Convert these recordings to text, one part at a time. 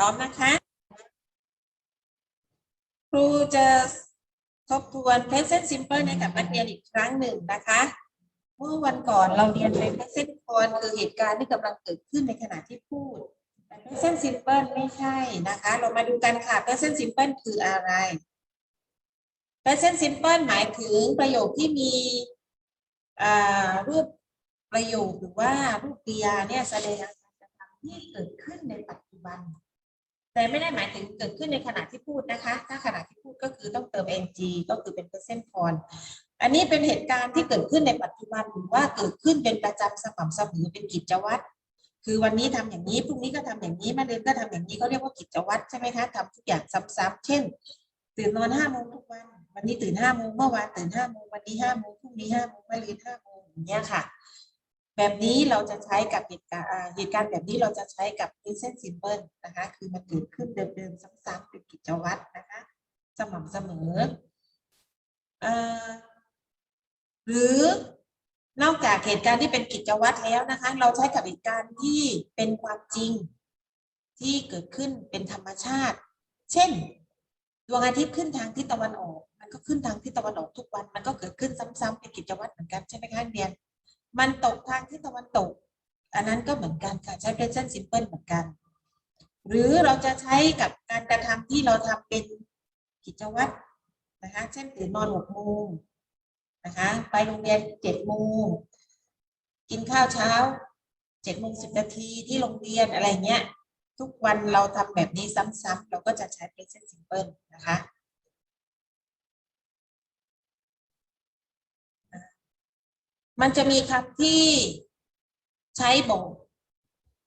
พร้อมนะคะ ครูจะทบทวน present simple ให้กับนักเรียนอีกครั้งหนึ่งนะคะ เมื่อวันก่อนเราเรียนไป present con คือเหตุการณ์ที่กำลังเกิดขึ้นในขณะที่พูด แต่ present simple ไม่ใช่นะคะ เรามาดูกันค่ะ present simple คืออะไร present simple หมายถึงประโยคที่มีรูปประโยคหรือว่ารูปกริยาเนี่ยแสดงอาการกระทำที่เกิดขึ้นในปัจจุบัน แต่ไม่ได้หมายถึงเกิดขึ้นในขณะที่พูดนะคะ ถ้าขณะที่พูดก็คือต้องเติม ng ก็คือเป็น present form อันนี้เป็นเหตุการณ์ที่เกิดขึ้นในปัจจุบันหรือว่าเกิดขึ้นเป็นประจำสม่ำเสมอเป็นกิจวัตรคือวันนี้ทำอย่างนี้พรุ่งนี้ก็ทำอย่างนี้มะรืนก็ทำอย่างนี้เขาเรียกว่ากิจวัตรใช่ไหมคะทำทุกอย่างซ้ำๆเช่น ตื่นนอนห้าโมงทุกวัน วันนี้ตื่นห้าโมงเมื่อวานตื่นห้าโมงวันนี้ห้าโมงพรุ่งนี้ห้าโมงมะรืนห้าโมงอย่างเงี้ยค่ะ แบบนี้เราจะใช้กับเหตุการณ์เหตุการณ์แบบนี้เราจะใช้กับ present simple นะคะ คือมันเกิดขึ้นเดิมๆซ้ำๆเป็นกิจวัตรนะคะ สม่ำเสมอหรือนอกจากเหตุการณ์ที่เป็นกิจวัตรแล้วนะคะ เราใช้กับเหตุการณ์ที่เป็นความจริงที่เกิดขึ้นเป็นธรรมชาติ เช่นดวงอาทิตย์ขึ้นทางทิศตะวันออก มันก็ขึ้นทางทิศตะวันออกทุกวัน มันก็เกิดขึ้นซ้ำๆเป็นกิจวัตรเหมือนกันใช่ไหมคะนเรียน มันตกทางทิศตะวันตก อันนั้นก็เหมือนกันค่ะใช้ present simple เหมือนกัน หรือเราจะใช้กับการกระทำที่เราทำเป็นกิจวัตรนะคะเช่นตื่นนอนหกโมงนะคะไปโรงเรียนเจ็ดโมงกินข้าวเช้าเจ็ดโมงสิบนาทีที่โรงเรียนอะไรเงี้ย ทุกวันเราทำแบบนี้ซ้ำๆเราก็จะใช้ present simple นะคะ มันจะมีคำที่ใช้บอก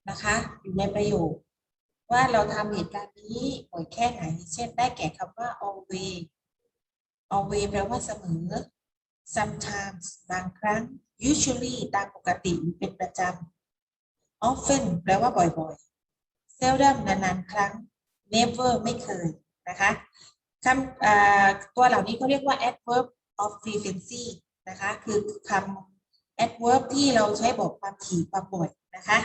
นะคะ อยู่ในประโยค ว่าเราทำเหตุการณ์นี้บ่อยแค่ไหน เช่นได้แก่คำว่า always always แปลว่าเสมอ sometimes บางครั้ง usually ตามปกติเป็นประจำ often แปลว่าบ่อยๆ seldom นานๆ ครั้ง never ไม่เคยนะคะคำตัวเหล่านี้เขาเรียกว่า adverb of frequency นะคะ คือคำ adverb ที่เราใช้บอกความถี่ความบ่อยนะคะ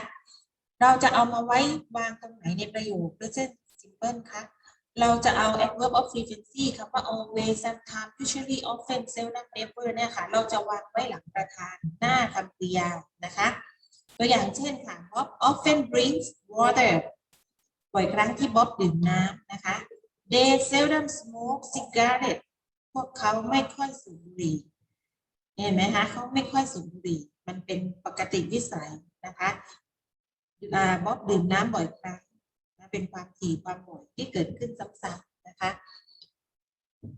เราจะเอามาไว้วางตรงไหนในประโยค present simple คะเราจะเอา adverb of frequency คำว่า always sometimes usually often seldom never เนี่ยค่ะ เราจะวางไว้หลังประธานหน้าคำกริยานะคะ ตัวอย่างเช่นค่ะ Bob often drinks water บ่อยครั้งที่บ๊อบดื่มน้ำนะคะ They seldom smoke cigarette พวกเขาไม่ค่อยสูบบุหรี่ เห็นไหมคะเขาไม่ค่อยสูบบุหรี่ มันเป็นปกติวิสัยนะคะอบ๊อบดื่มน้ำบ่อยครั้งนะเป็นความถี่ความบ่อยที่เกิดขึ้นซ้ำๆนะคะ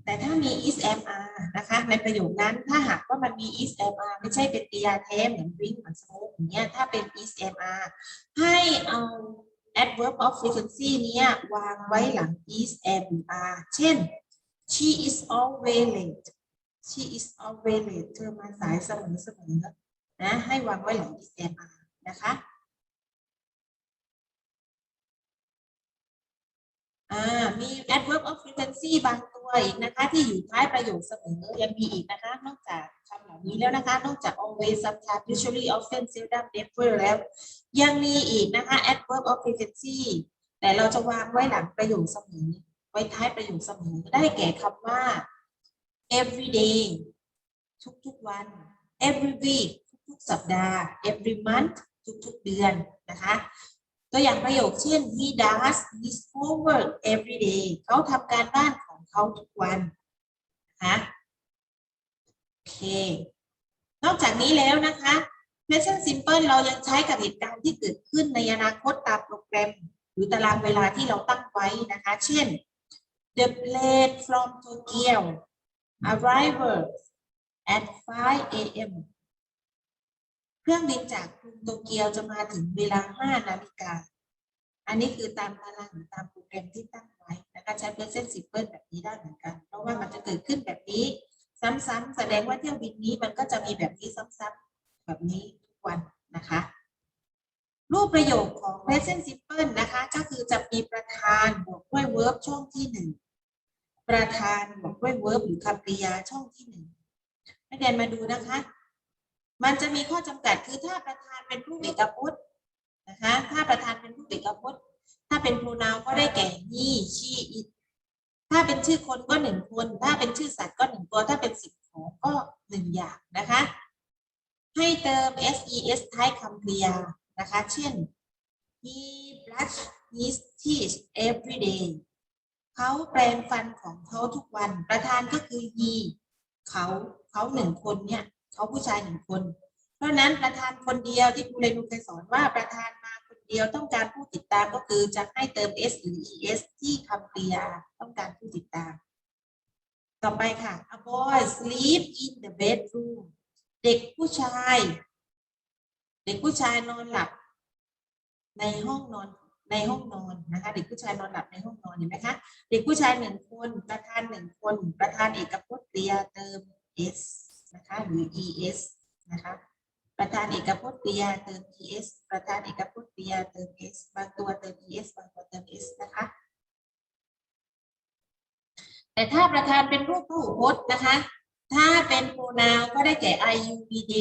แต่ถ้ามี is am are นะคะ ในประโยคนั้นถ้าหากว่ามันมี is am are ไม่ใช่เป็นกริยาแท้เหมือน drink เหมือน smoke อย่างเงี้ยถ้าเป็น is am are ให้เอา adverb of frequency เนี้ยวางไว้หลัง is am are เช่น she is always late she is always late เธอมาสายเสมอเสมอนะให้วางไว้หลัง is am are นะคะอ่ามี adverb of frequency บางตัวอีกนะคะ ที่อยู่ท้ายประโยคเสมอยังมีอีกนะคะ นอกจากคำเหล่านี้แล้วนะคะ นอกจาก always sometimes usually often seldom never แล้ว ยังมีอีกนะคะ adverb of frequency แต่เราจะวางไว้หลังประโยคเสมอ ไว้ท้ายประโยคเสมอได้แก่คำว่า every day ทุกๆวัน every week ทุกๆสัปดาห์ every month ทุกๆเดือนนะคะ ตัวอย่างประโยคเช่น he does his homework every day เขาทำการบ้านของเขาทุกวันนะคะโอเคนอกจากนี้แล้วนะคะ present simple เรายังใช้กับเหตุการณ์ที่เกิดขึ้นในอนาคตตามโปรแกรม หรือตารางเวลาที่เราตั้งไว้นะคะ เช่น the plane from Tokyo arrives at 5 a.m. เครื่องบินจากกรุงโตเกียวจะมาถึงเวลา 5 นาฬิกา อันนี้คือตามตารางหรือตามโปรแกรมที่ตั้งไว้นะคะใช้ present simple แบบนี้ได้เหมือนกัน เพราะว่ามันจะเกิดขึ้นแบบนี้ ซ้ำๆแสดงว่าเที่ยวบินนี้มันก็จะมีแบบนี้ซ้ำๆแบบนี้ทุกวันนะคะรูปประโยคของ present simple นะคะ ก็คือจะมีประธานบวกด้วย verb ช่องที่หนึ่ง ประธานบวกด้วย verb หรือคำกริยาช่องที่หนึ่งนักเรียนมาดูนะคะ มันจะมีข้อจำกัดคือถ้าประธานเป็นผู้เอกพจน์นะคะ ถ้าประธานเป็นผู้เอกพจน์ ถ้าเป็น pronoun ก็ได้แก่ he she it ถ้าเป็นชื่อคนก็หนึ่งคน ถ้าเป็นชื่อสัตว์ก็หนึ่งตัว ถ้าเป็นสิ่งของก็หนึ่งอย่างนะคะ ให้เติม ses ท้ายคำกริยานะคะ เช่น he brush his teeth every day เขาแปรงฟันของเขาทุกวัน ประธานก็คือ he เขาเขาหนึ่งคนเนี่ยเขาผู้ชายหนึ่งคน เพราะนั้นประธานคนเดียวที่ครูเรนูเคยสอนว่าประธานมาคนเดียวต้องการผู้ติดตามก็คือจะให้เติม s หรือ es ที่คำกริยาต้องการผู้ติดตาม ต่อไปค่ะ a boy sleep in the bedroom เด็กผู้ชาย เด็กผู้ชายนอนหลับ ในห้องนอน ในห้องนอนนะคะเด็กผู้ชายนอนหลับในห้องนอนเห็นไหมคะเด็กผู้ชายหนึ่งคนประธานหนึ่งคนประธานเอกพจน์กริยเติม s นะคะหรือ es นะคะประธานเอกพจน์กริยเติม es ประธานเอกพจน์กริยเติม s บางตัวเติม es บางตัวเติม s นะคะแต่ถ้าประธานเป็นรูปพหูพจน์นะคะ ถ้าเป็น pronoun ก็ได้แก่ i u v d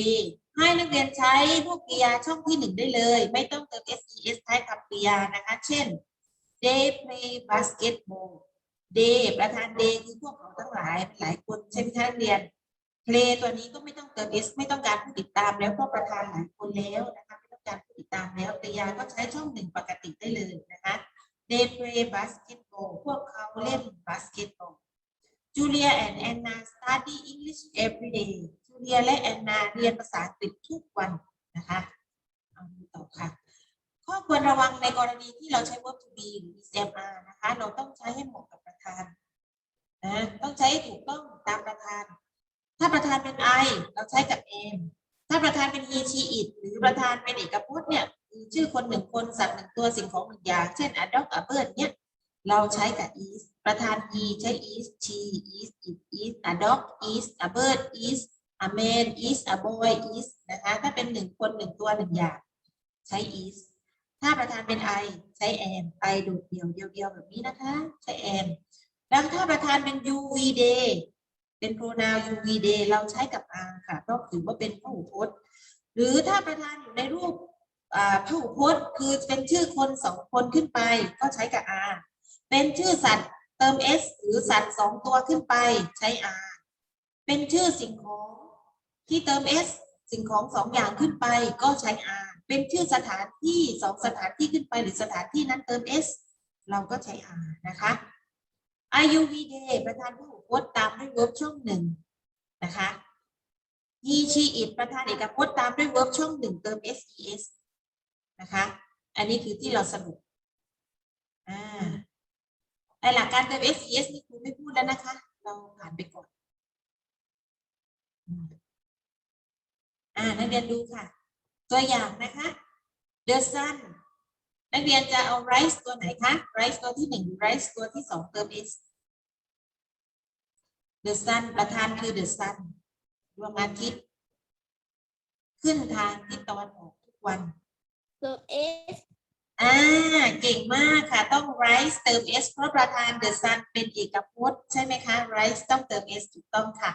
ให้นักเรียนใช้รูปกริยาช่องที่หนึ่งได้เลย ไม่ต้องเติม s e s ท้ายคำกริยานะคะ เช่น they play basketball they ประธาน they คือพวกเขาทั้งหลายหลายคนใช่ไหมคะนักเรียน play ตัวนี้ก็ไม่ต้องเติม s ไม่ต้องการผู้ติดตามแล้วพราะประธานหลายคนแล้วนะคะไม่ต้องการผู้ติดตามแล้วกริยาก็ใช้ช่องหนึ่งปกติได้เลยนะคะ they play basketball พวกเขาเล่น basketball Julia and Anna study English every day Julia และ Anna เรียนภาษาอังกฤษทุกวันนะคะเอาต่อค่ะข้อควรระวังในกรณีที่เราใช้ verb to be หรือ SMR นะคะ เราต้องใช้ให้เหมาะกับประธานนะต้องใช้ถูกต้องตามประธาน ถ้าประธานเป็น I เราใช้กับ am ถ้าประธานเป็น he she it หรือประธานเป็นเอกพจน์เนี่ยคือชื่อคนหนึ่งคนสัตว์หนึ่งตัวสิ่งของหนึ่งอย่าง เช่น a dog a bird เนี่ยเราใช้กับ is ประธาน he ใช้ is she is it is a dog is a bird is a man is a boy is นะคะถ้าเป็นหนึ่งคนหนึ่งตัวหนึ่งอย่างใช้ is ถ้าประธานเป็น I ใช้ am I โดดเดี่ยวเดียวๆแบบนี้นะคะ ใช้ am แล้วถ้าประธานเป็น you we they เป็น pronoun you we they เราใช้กับ are ค่ะเพราะถือว่าเป็นพหูพจน์ หรือถ้าประธานอยู่ในรูปอ่าพหูพจน์ คือเป็นชื่อคนสองคนขึ้นไป ก็ใช้กับ are เป็นชื่อสัตว์เติม s หรือสัตว์สองตัวขึ้นไปใช้ are เป็นชื่อสิ่งของ ที่เติม s สิ่งของสองอย่างขึ้นไปก็ใช้ r เป็นชื่อสถานที่สองสถานที่ขึ้นไปหรือสถานที่นั้นเติม s เราก็ใช้ r นะคะ are you we they ประธานพหูพจน์ตามด้วย verb ช่องหนึ่งนะคะ he she it ประธานเอกพจน์ตามด้วย verb ช่องหนึ่งเติม ses นะคะ อันนี้คือที่เราสรุปอ่าในหลักการเติม ses นี่ครูไม่พูดแล้วนะคะ เราผ่านไปก่อน อืมอ่านักเรียนดูค่ะ ตัวอย่างนะคะ the sun นักเรียนจะเอา rise ตัวไหนคะ rise ตัวที่หนึ่งหรือ rise ตัวที่สองเติม s the sun ประธานคือ the sun ดวงอาทิตย์ ขึ้นทางทิศตะวันออกทุกวันตัว S อ่า เก่งมากค่ะ ต้อง rise เติม s เพราะประธาน the sun เป็นเอกพจน์ใช่ไหมคะ rise ต้องเติม s ถูกต้องค่ะ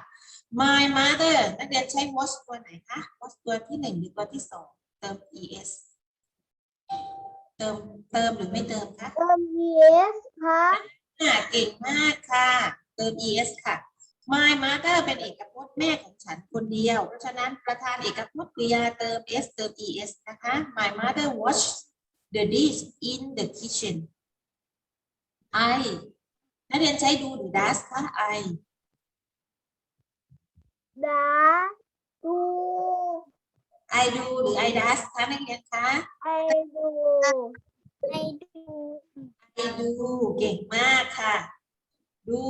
my mother นักเรียนใช้ watch ตัวไหนคะ watch ตัวที่หนึ่งหรือตัวที่สองเติม es เติมเติมหรือไม่เติมคะเติม S ครับอ่าเก่งมากค่ะ เติม es ค่ะ my mother เป็นเอกพจน์แม่ของฉันคนเดียว เพราะฉะนั้นประธานเอกพจน์กริยาเติม s เติม es นะคะ my mother wash the dish in the kitchen I นักเรียนใช้ดูหรือ does คะ I ดาดู I do หรือ I does คะนักเรียนคะ ไอดูไอดู I do เก่งมากค่ะดู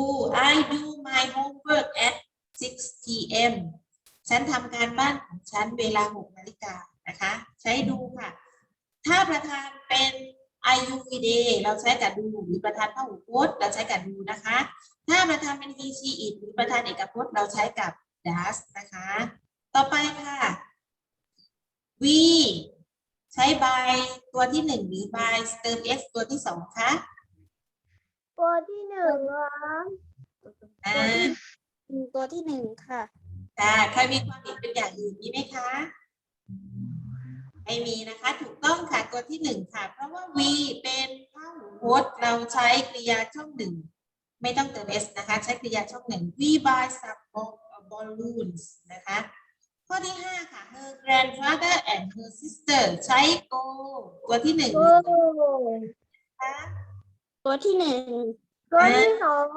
I do my homework at 6 p.m. ฉันทำการบ้านของฉันเวลา6นาฬิกานะคะ ใช้ดูค่ะ ถ้าประธานเป็น I U V D เราใช้กับดูหรือประธานพหูพจน์เราใช้กับดูนะคะ ถ้าประธานเป็น he she it หรือประธานเอกพจน์เราใช้กับ does นะคะ ต่อไปค่ะ we ใช้ by ตัวที่หนึ่งหรือ by เติม s ตัวที่สองคะตัวที่หนึ่งครับอ่าตัวที่หนึ่งค่ะค่ะใครมีความเห็นเป็นอย่างอื่นมีไหมคะ ไม่มีนะคะ ถูกต้องค่ะตัวที่หนึ่งค่ะ เพราะว่า V เป็นพหูพจน์เราใช้กริยาช่องหนึ่ง ไม่ต้องเติม s นะคะ ใช้กริยาช่องหนึ่ง We buy some ball- balloons นะคะ ข้อที่ห้าค่ะ Her grandfather and her sister ใช้ go ตัวที่หนึ่งโอ้นะคะตัวที่หนึ่งตัวที่สอง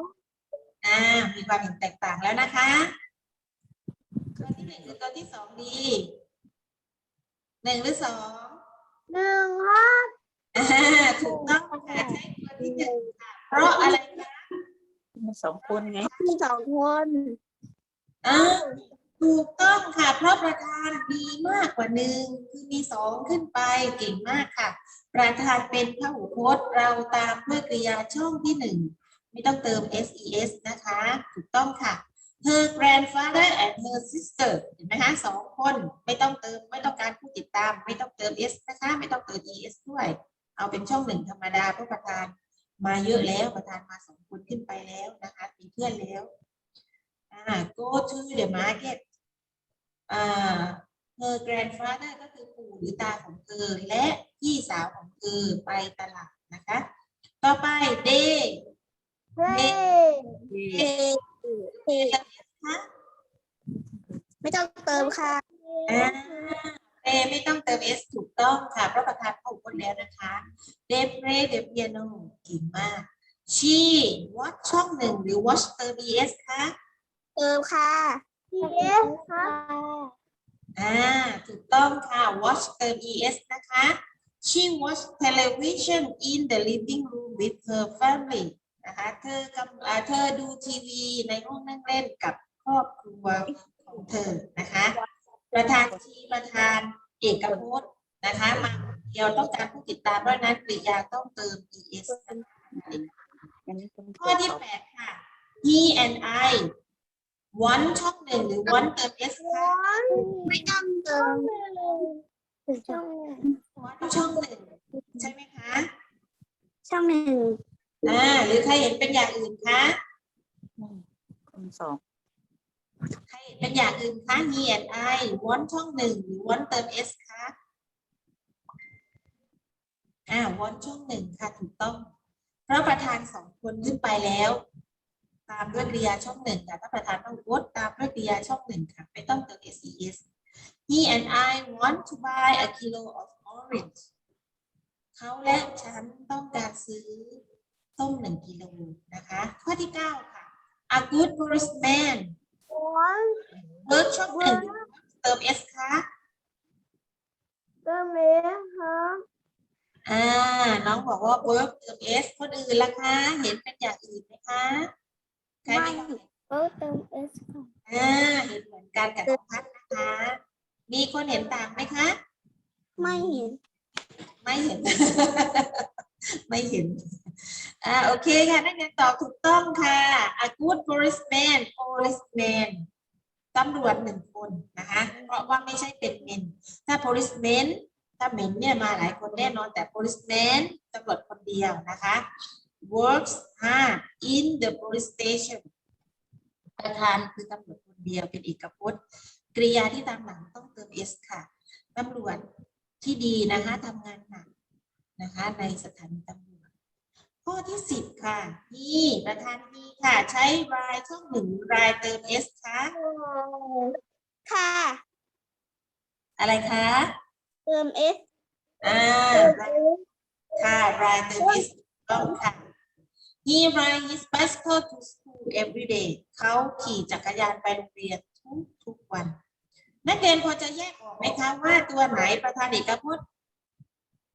อ่า มีความเห็นแตกต่างแล้วนะคะ ตัวที่หนึ่งหรือตัวที่สองดีหนึ่งหรือสองหนึ่งครับอ่าถูกต้องค่ะใช้ตัวที่หนึ่งค่ะเพราะอะไรคะมีสองคนไงมีสองคน อ่าถูกต้องค่ะ เพราะประธานมีมากกว่าหนึ่งคือมีสองขึ้นไปเก่งมากค่ะ ประธานเป็นพหูพจน์ เราตามด้วยกริยาช่องที่หนึ่งไม่ต้องเติม ses นะคะ ถูกต้องค่ะ her grandfather and her sister เห็นไหมคะสองคนไม่ต้องเติมไม่ต้องการผู้ติดตาม ไม่ต้องเติม s นะคะ ไม่ต้องเติม es ด้วย เอาเป็นช่องหนึ่งธรรมดาเพราะประธานมาเยอะแล้วประธานมาสองคนขึ้นไปแล้วนะคะมีเพื่อนแล้ว go to the market อ่า her grandfather ก็คือปู่หรือตาของเธอ และพี่สาวของเธอไปตลาดนะคะ ต่อไป day เฮ้เฮ้เฮ้คะไม่ต้องเติมค่ะอ่า day ไม่ต้องเติม s ถูกต้องค่ะเพราะประธานเข้าคนแล้วนะคะ they play the piano เก่งมาก she watch ช่องหนึ่งหรือ watch เติม es คะ เติมค่ะ yes ค่ะอ่าถูกต้องค่ะ watch เติม es นะคะ she watch television in the living room with her family นะคะเธอกำอ่าเธอดูทีวีในห้องนั่งเล่นกับครอบครัวของเธอนะคะ ประธานชี้ประธานเอกพจน์นะคะมาคนเดียวต้องการผู้ติดตามเพราะฉะนั้นกริยาต้องเติม es นะคะอันนี้เป็นข้อที่แปดค่ะ he and I want ช่องหนึ่งหรือ want เติม s คะไม่ต้องเติมช่อง want ช่องหนึ่งใช่ไหมคะช่องหนึ่งอ่าหรือใครเห็นเป็นอย่างอื่นคะคนสองใครเห็นเป็นอย่างอื่นคะ he and I want ช่องหนึ่งหรือ want เติม s คะอ่า want ช่องหนึ่งค่ะถูกต้องเพราะประธานสองคนขึ้นไปแล้ว ตามด้วยกริยาช่องหนึ่งค่ะถ้าประธานต้องวดตามด้วยกริยาช่องหนึ่งค่ะไม่ต้องเติม ses he and I want to buy a kilo of orange เขาและฉันต้องการซื้อส้มหนึ่งกิโลนะคะ ข้อที่เก้าค่ะ a good policeman วัน work ช่องหนึ่งเติม s คะเติมเอสครับอ่า น้องบอกว่า work เติม s คนอื่นล่ะคะ เห็นเป็นอย่างอื่นไหมคะ ใครไม่เห็นเออเติมเอสค่ะอ่าเห็นเหมือนกันกับน้องพัดนะคะ มีคนเห็นต่างไหมคะ ไม่เห็น ไม่เห็น ไม่เห็น อ่าโอเคค่ะนักเรียนตอบถูกต้องค่ะ a good policeman policeman ตำรวจหนึ่งคนนะคะ เพราะว่าไม่ใช่เป็น men ถ้า policeman ถ้า men เนี่ยมาหลายคนแน่นอนแต่ policeman ตำรวจคนเดียวนะคะ works hard in the police station ประธานคือตำรวจคนเดียวเป็นเอกพจน์ กริยาที่ตามหลังต้องเติม s ค่ะตำรวจที่ดีนะคะทำงานหนักนะคะในสถานีตำรวจ ข้อที่สิบค่ะนี่ประธานนี่ค่ะ ใช้รายช่องหนึ่งรายเติม s คะค่ะ อะไรคะเติมเอสอ่าค่ะรายเติม s ต้องค่ะ He ride his bicycle to school every day เขาขี่จักรยานไปโรงเรียนทุกทุกวัน นักเรียนพอจะแยกออกไหมคะว่าตัวไหนประธานเอกพจน์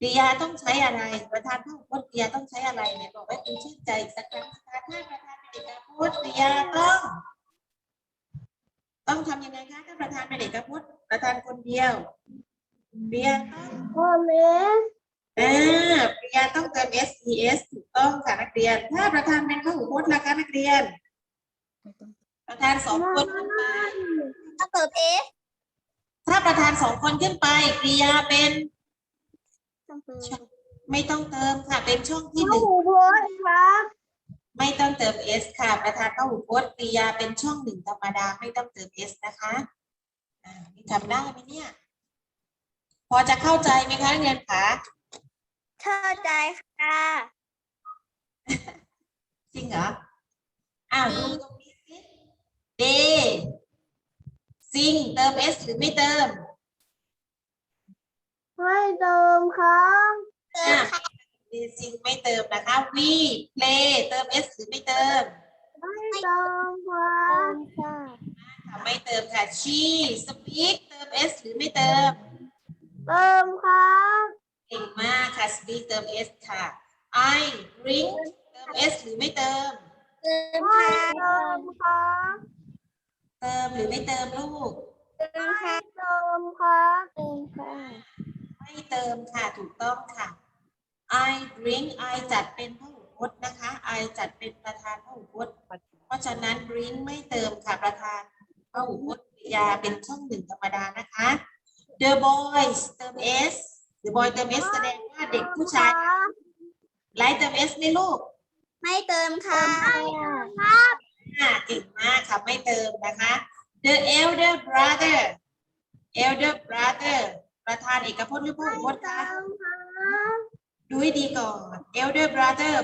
กริยาต้องใช้อะไร ประธานพหุพจน์กริยาต้องใช้อะไรเนี่ยบอกให้คุณชื่นใจอีกสักครั้งนะคะถ้าประธานเป็นเอกพจน์กริยาต้อง ต้องทำยังไงคะถ้าประธานเป็นเอกพจน์ประธานคนเดียวกริยาต้องเติมเอสอ่ากริยาต้องเติม s e s ถูกต้องค่ะนักเรียน ถ้าประธานเป็นพหุพจน์ล่ะคะนักเรียนไม่ต้องประธานสองคนขึ้นไปต้องเติมเอสถ้าประธานสองคนขึ้นไปกริยาเป็นต้องเติมไม่ต้องเติมค่ะ เป็นช่องที่หโอ้นึ่งโหพจน์ครับไม่ต้องเติม s ค่ะ ประธานพหุพจน์กริยาเป็นช่องหนึ่งธรรมดาไม่ต้องเติม s นะคะอ่านี่ทำได้ไหมเนี่ย พอจะเข้าใจไหมคะนักเรียนคะ เข้าใจค่ะ จริงเหรอ อ้าวดูตรงนี้สิ day ซิงเติม s หรือไม่เติม ไม่เติมครับอะ day ซิงไม่เติมนะคะ we play เติม s หรือไม่เติม ไม่เติมครับค่ะค่ะไม่เติมค่ะ she speak เติม s หรือไม่เติม เติมครับ เก่งมากค่ะ speak เติม s ค่ะ I drink เติม s หรือไม่เติม เติมค่ะเติมครับเติมหรือไม่เติมลูก เติมค่ะเติมครับเติมค่ะไม่เติมค่ะถูกต้องค่ะ I drink I จัดเป็นพหูพจน์นะคะ I จัดเป็นประธานพหูพจน์ เพราะฉะนั้น drink ไม่เติมค่ะประธานพหูพจน์กริยาเป็นช่องหนึ่งธรรมดานะคะ The boys เติม s The boy เติม s แสดงว่าเด็กผู้ชายไลท์เติม s ไหมลูกไม่เติมค่ะอ่าเก่งมากค่ะไม่เติมนะคะ The elder brother elder brother ประธานเอกพจน์หรือพหูพจน์คะดูให้ดีก่อน elder brother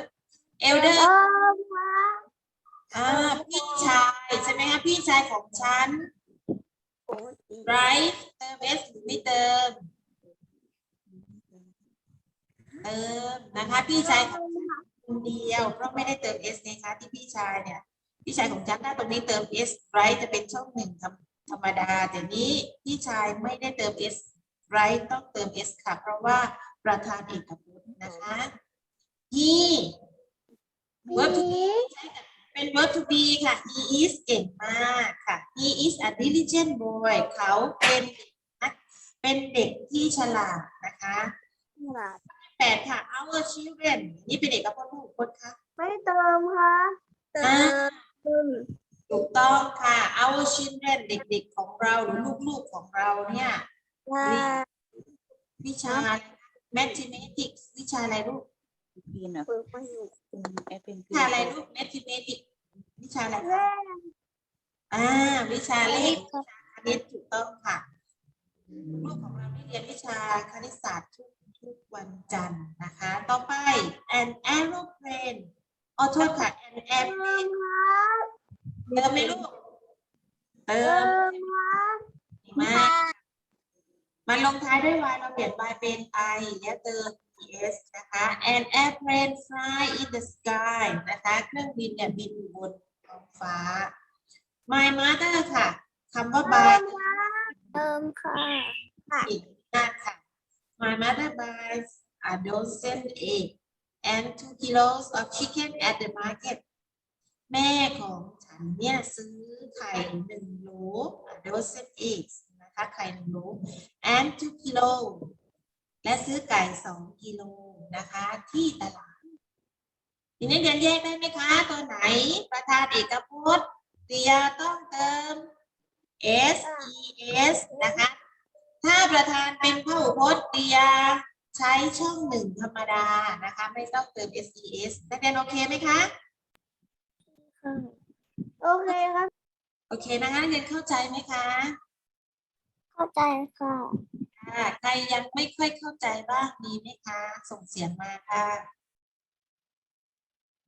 elder อ่าพี่ชายใช่ไหมคะพี่ชายของฉัน right เติม s หรือไม่เติม เติมนะคะพี่ชายคนเดียวเพราะไม่ได้เติม s นะคะที่พี่ชายเนี่ยพี่ชายของฉันถ้าตรงนี้เติม s right จะเป็นช่องหนึ่งธรรมดา แต่นี้พี่ชายไม่ได้เติม s right ต้องเติม s ค่ะ เพราะว่าประธานเอกพจน์นะคะ he verb to be เป็น verb to be ค่ะ he is เก่งมากค่ะ he is a diligent boy เขาเป็น เป็นเด็กที่ฉลาดนะคะ แปดค่ะ our children นี่เป็นเอกพจน์ผู้บุคคลค่ะไม่เติมค่ะเติมถูกต้องค่ะ our children เด็กๆของเราหรือลูกๆของเราเนี่ยวิชา mathematics วิชาอะไรลูกพีนอะฝึกมาอยู่เป็นแอปเป็นวิชาอะไรลูก mathematics วิชาอะไรคะอ่า วิชาเลขคณิตถูกต้องค่ะ ลูกของเราได้เรียนวิชาคณิตศาสตร์ทุก ทุกวันจันทร์นะคะ ต่อไป an aeroplane อ๋อโทษค่ะ an เติ airplane มครับเติมไหมลูก เติเติมมครับดีมากมันลงท้ายด้วย y เราเปลี่ยน y เป็น i และเติม es นะคะ an airplane fly in the sky นะคะ เครื่องบินเนี่ยบินอยู่บนท้องฟ้า my mother ค่ะคำว่า by เติมค่ะอีกมากค่ะ My mother buys a dozen egg and two kilos of chicken at the market แม่ของฉันเนี่ยซื้อไข่หนึ่งโหล a dozen eggs นะคะไข่หนึ่งโหล and two kilo และซื้อไก่สองกิโลนะคะที่ตลาด ทีนี้เรียนแยกได้ไหมคะ ตัวไหนประธานเอกพจน์กริยต้องเติม s e s นะคะ ประธานเป็นพหูพจน์กริยา ใช้ช่องหนึ่งธรรมดานะคะ ไม่ต้องเติม s e s นักเรียนโอเคไหมคะ โอเคครับ โอเคนะคะนักเรียนเข้าใจไหมคะ เข้าใจค่ะค่ะใครยังไม่ค่อยเข้าใจบ้างมีไหมคะ ส่งเสียงมาค่ะ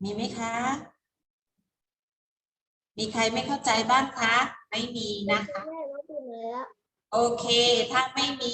มีไหมคะ มีใครไม่เข้าใจบ้างคะ ไม่มีนะคะแม่รู้ตัวแล้ว โอเค ถ้าไม่มี